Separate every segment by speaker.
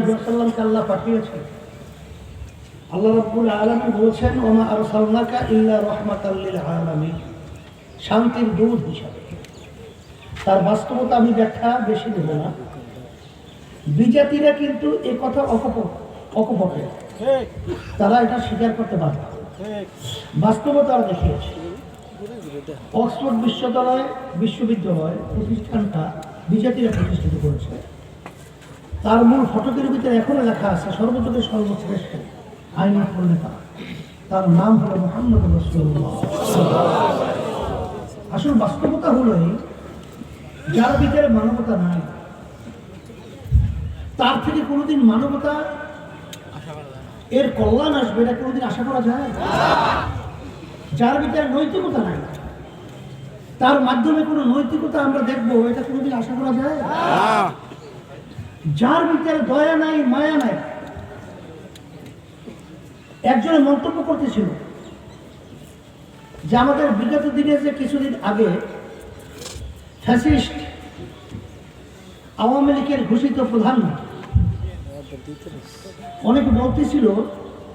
Speaker 1: আলাইহি আল্লাহ পাঠিয়েছেন। আল্লাহ রাব্বুল আলামিন বলেছেন, ওমা আরসালনাকা ইল্লা রাহমাতাল লিল আলামিন। শান্তির দূত হিসাবে। তার বাস্তবতা আমি ব্যাখ্যা বেশি দেব না। বিজাতিরা কিন্তু এ কথা অকপ অকপটে। তারা এটা স্বীকার করতে পারে বাস্তবতা দেখিয়েছে। অক্সফোর্ড বিশ্ববিদ্যালয় বিশ্ববিদ্যালয় প্রতিষ্ঠানটা বিজাতিরা প্রতিষ্ঠিত করেছে। তার মূল ফটকের ভিতরে এখনও লেখা আছে সর্বযুগের সর্বশ্রেষ্ঠ। আইনি নেতা তার। নাম হলো মোহাম্মদ আসল বাস্তবতা হলো যার ভিতরে মানবতা নাই, তার থেকে কোনোদিন মানবতা এর কল্যাণ আসবে, এটা কোনোদিন আশা করা যায়? যার ভিতরে নৈতিকতা নাই, তার মাধ্যমে কোনো নৈতিকতা আমরা দেখব, এটা কোনোদিন আশা করা যায়? যার ভিতরে দয়া নাই, মায়া নাই। একজনে মন্তব্য করতেছিল যে আমাদের বিগত দিনে যে কিছুদিন আগে ফ্যাসিস্ট আওয়ামী লীগের ঘোষিত প্রধানমন্ত্রী অনেকে বলতেছিল,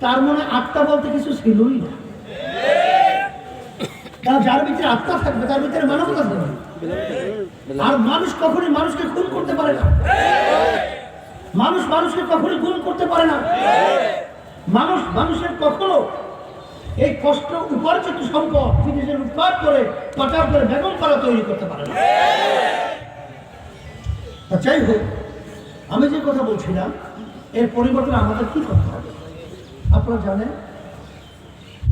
Speaker 1: তার মনে আত্মা বলতে কিছু ছিলই না। যার ভিতরে আত্মা থাকবে, তার ভিতরে মানবতা থাকবে। আর মানুষ কখনই মানুষকে খুন করতে পারে না। মানুষ মানুষকে কখনই খুন করতে পারে না। মানুষ মানুষের কখনো এই কষ্ট, উপার্জিত সম্পদ বিদেশে উৎপাদ করে, পাচার করে, বেগম করা তৈরি করতে পারে না। যাই হোক, আমি যে কথা বলছিলাম, এর পরিবর্তন আমাদের কি করতে হবে? আপনারা জানেন,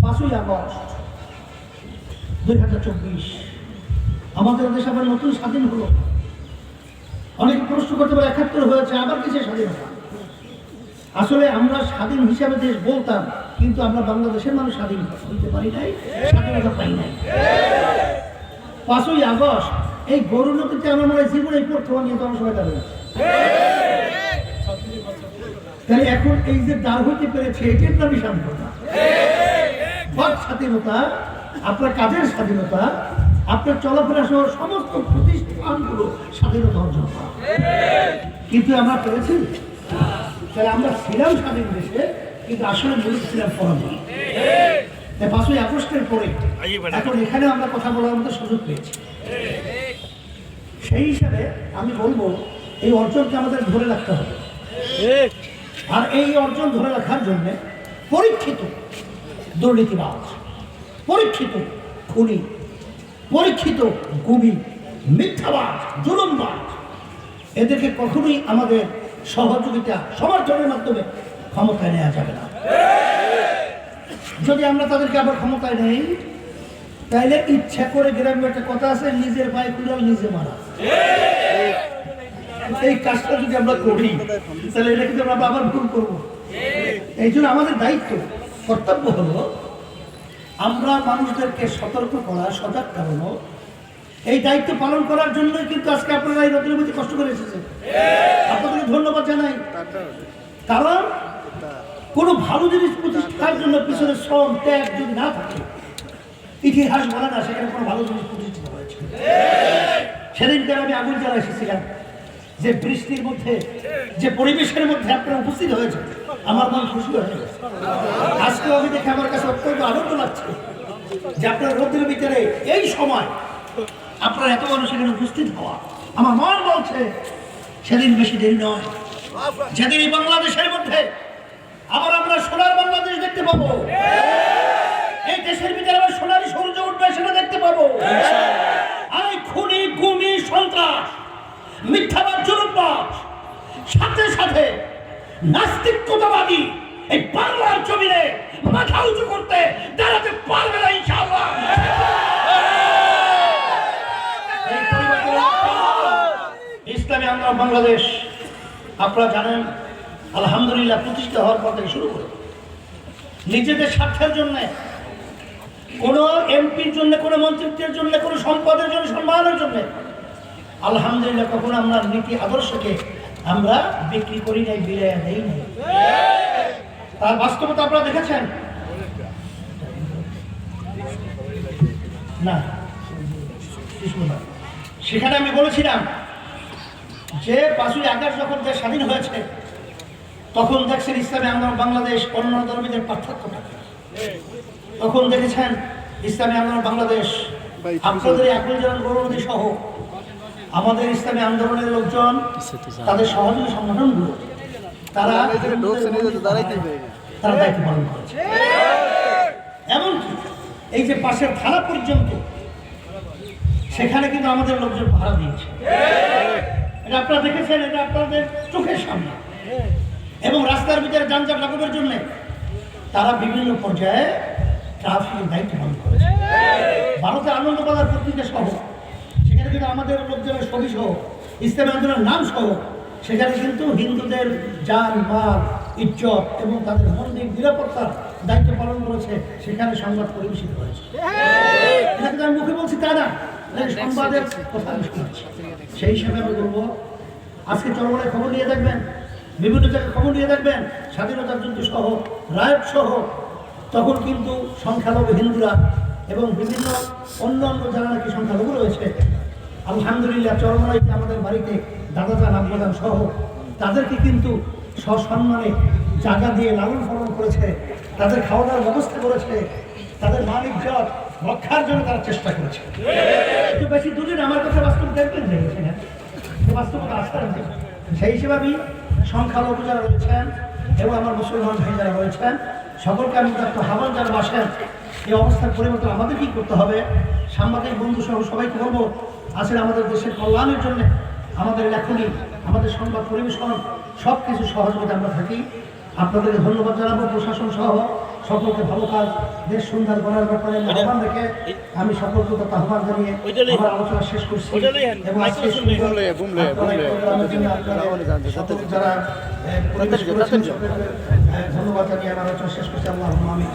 Speaker 1: পাঁচই আগস্ট দুই হাজার চব্বিশ আমাদের দেশ আবার নতুন স্বাধীন হলো। অনেক প্রশ্ন করতে পারে, একাত্তর হয়েছে, আবার কিসের স্বাধীনতা আসলে আমরা স্বাধীন হিসাবে দেশ বলতাম, কিন্তু আমরা বাংলাদেশের মানুষ স্বাধীন হইতে পারি নাই, স্বাধীনতা পাই নাই। পাঁচই আগস্ট, এই গরু নদীতে আমার মনে হয় জীবনে প্রথম নিয়ে আমার দাঁড়িয়ে তাহলে এখন এই যে দাঁড় হইতে পেরেছে এটার নামই স্বাধীনতা। বাক স্বাধীনতা, আপনার কাজের স্বাধীনতা আপনার চলাফেরা সহ সমস্ত প্রতিষ্ঠানগুলো স্বাধীনতা অর্জন করা। কিন্তু আমরা পেরেছি? তাহলে আমরা ছিলাম স্বাধীন দেশে, কিন্তু আসলে মূল ছিলাম পরাধীন পাঁচই আগস্টের পরে এখন এখানে আমরা কথা বলার মতো সুযোগ পেয়েছি। সেই হিসাবে আমি বলব, এই অর্জনকে আমাদের ধরে রাখতে হবে। আর এই অর্জন ধরে রাখার জন্য পরীক্ষিত দুর্নীতিবাজ, পরীক্ষিত খুনি পরীক্ষিত গুবি মিথ্যাবাজ জুলুমবাজ এদেরকে কখনোই আমাদের সহযোগিতা সমর্থনের মাধ্যমে ক্ষমতায় নেওয়া যাবে না। যদি আমরা তাদেরকে আবার ক্ষমতায় নেই, তাইলে ইচ্ছা করে গ্রামে একটা কথা আছে, নিজের পায়ে কুড়াল, নিজে মারা। এই কাজটা যদি আমরা করি, তাহলে এটা কিন্তু আমরা আবার ভুল করব। এই জন্য আমাদের দায়িত্ব, কর্তব্য হলো আমরা মানুষদেরকে সতর্ক করা, সজাগ করানো এই দায়িত্ব পালন করার জন্যই কিন্তু আজকে আপনারা এই রোদের মধ্যে কষ্ট করে এসেছেন। আপনাদেরকে ধন্যবাদ জানাই। কারণ কোনো ভালো জিনিস প্রতিষ্ঠার জন্য পিছনে শ্রম, ত্যাগ যদি না থাকে, ইতিহাস বলে না, সেখানে কোনো ভালো জিনিস প্রতিষ্ঠিত হয়েছে সেদিনকে আমি আগুন জ্বালা এসেছিলাম। যে বৃষ্টির মধ্যে, যে পরিবেশের মধ্যে আপনারা উপস্থিত হয়েছে আমার মন খুশি হয়ে গেছে আজকে আমি দেখে আমার কাছে অত্যন্ত আনন্দ লাগছে যে আপনার রোদের ভিতরে এই সময় আপনার এত মানুষ এখানে উপস্থিত হওয়া। আমার মন বলছে, সেদিন বেশি দেরি নয়। যেদিন এই বাংলাদেশের মধ্যে আবার আমরা সোনার বাংলাদেশ দেখতে পাবো। এই দেশের ভিতরে আবার সোনারি সূর্য উঠবে সেটা দেখতে পাবো। এই খুনি, গুমি, সন্ত্রাস। মিথ্যাবাদ জুলুমবাজ। সাথে সাথে নাস্তিকতাবাদী এই বাংলার জমিনে মাথা উঁচু করতে দাঁড়াতে পারবে না ইনশাআল্লাহ। ইসলামী আন্দোলন বাংলাদেশ, আপনারা জানেন, আলহামদুলিল্লাহ প্রতিষ্ঠা হওয়ার পর থেকে শুরু করে। নিজেদের স্বার্থের জন্য, কোনো এমপির জন্য, কোনো মন্ত্রিত্বের জন্য, কোনো সম্পদের জন্য, সম্মানের জন্য আলহামদুলিল্লাহ কখনো আমরা নীতি আদর্শকে আমরা বিক্রি করি নাই বিলাই দেই নাই। তার বাস্তবতা আপনারা দেখেছেন? না। সেখানে আমি বলেছিলাম যে পাঁচই আগস্ট যখন দেশ স্বাধীন হয়েছে তখন দেখছেন ইসলামী আন্দোলন বাংলাদেশ অন্য ধর্মীদের পার্থক্যটা তখন দেখেছেন ইসলামী আন্দোলন বাংলাদেশ আপনাদের একজন জন গৌরবতী সহ আমাদের ইসলামী আন্দোলনের লোকজন তাদের সহযোগী সংগঠনগুলো তারা তারা দায়িত্ব পালন করেছে। এমনকি এই যে পাশের থানা পর্যন্ত সেখানে কিন্তু আমাদের লোকজন ভাড়া দিয়েছে। এটা আপনারা দেখেছেন এটা আপনাদের চোখের সামনে। এবং রাস্তার ভিতরে যানজট লাগানোর জন্য তারা বিভিন্ন পর্যায়ে ট্রাফিকের দায়িত্ব পালন করেছে। ভারতের আনন্দবাজার পত্রিকা সহ আমাদের লোকজনের ছবি সহ ইসলামী আন্দোলনের নাম সহ সেখানে কিন্তু হিন্দুদের যান মাল ইজ্জত এবং তাদের মন্দির নিরাপত্তার দায়িত্ব পালন করেছে সেখানে সংবাদ পরিবেশিত হয়েছে। এটা কিন্তু আমি মুখে বলছি তা না সংবাদের কথা আমি শোনাচ্ছি। সেই হিসাবে আমি বলব আজকে চরমনের খবর নিয়ে দেখবেন বিভিন্ন জায়গায় খবর নিয়ে দেখবেন স্বাধীনতার যুদ্ধ সহ রায়ত সহ তখন কিন্তু সংখ্যালঘু হিন্দুরা এবং বিভিন্ন অন্য অন্য যারা নাকি সংখ্যালঘু রয়েছে আলহামদুলিল্লাহ চরমনাইতে আমাদের বাড়িতে দাদা চান আব্বাদান সহ তাদেরকে কিন্তু সসম্মানে জায়গা দিয়ে লালন পালন করেছে তাদের খাওয়া দাওয়ার ব্যবস্থা করেছে তাদের মালিক জট রক্ষার জন্য তারা চেষ্টা করেছে। একটু বেশি দূরে না, আমার কাছে বাস্তব দেখবেন যে বাস্তবতা সেই হিসেবে আমি সংখ্যালঘু যারা রয়েছেন এবং আমার মুসলমান ভাই যারা রয়েছেন সকলকে আমি একটা হাবান যারা বাসেন এই অবস্থার পরিবর্তন আমাদের কি করতে হবে। সাংবাদিক বন্ধু সহ সবাইকে বলব আসলে আমাদের দেশের কল্যাণের জন্য আমাদের লেখনী আমাদের সংবাদ পরিবেশন সব কিছু সহযোগিতা আমরা থাকি। আপনাদেরকে ধন্যবাদ জানাব প্রশাসন সহ। সকলকে ভালো কাজ দেশ সুন্দর করার ব্যাপারে আহ্বান রেখে আমি সকলকে তথা আহ্বান জানিয়ে আমার আলোচনা শেষ করছি। এবং আজকে যারা ধন্যবাদ জানিয়ে আমার আলোচনা শেষ করছি। আল্লাহ আমি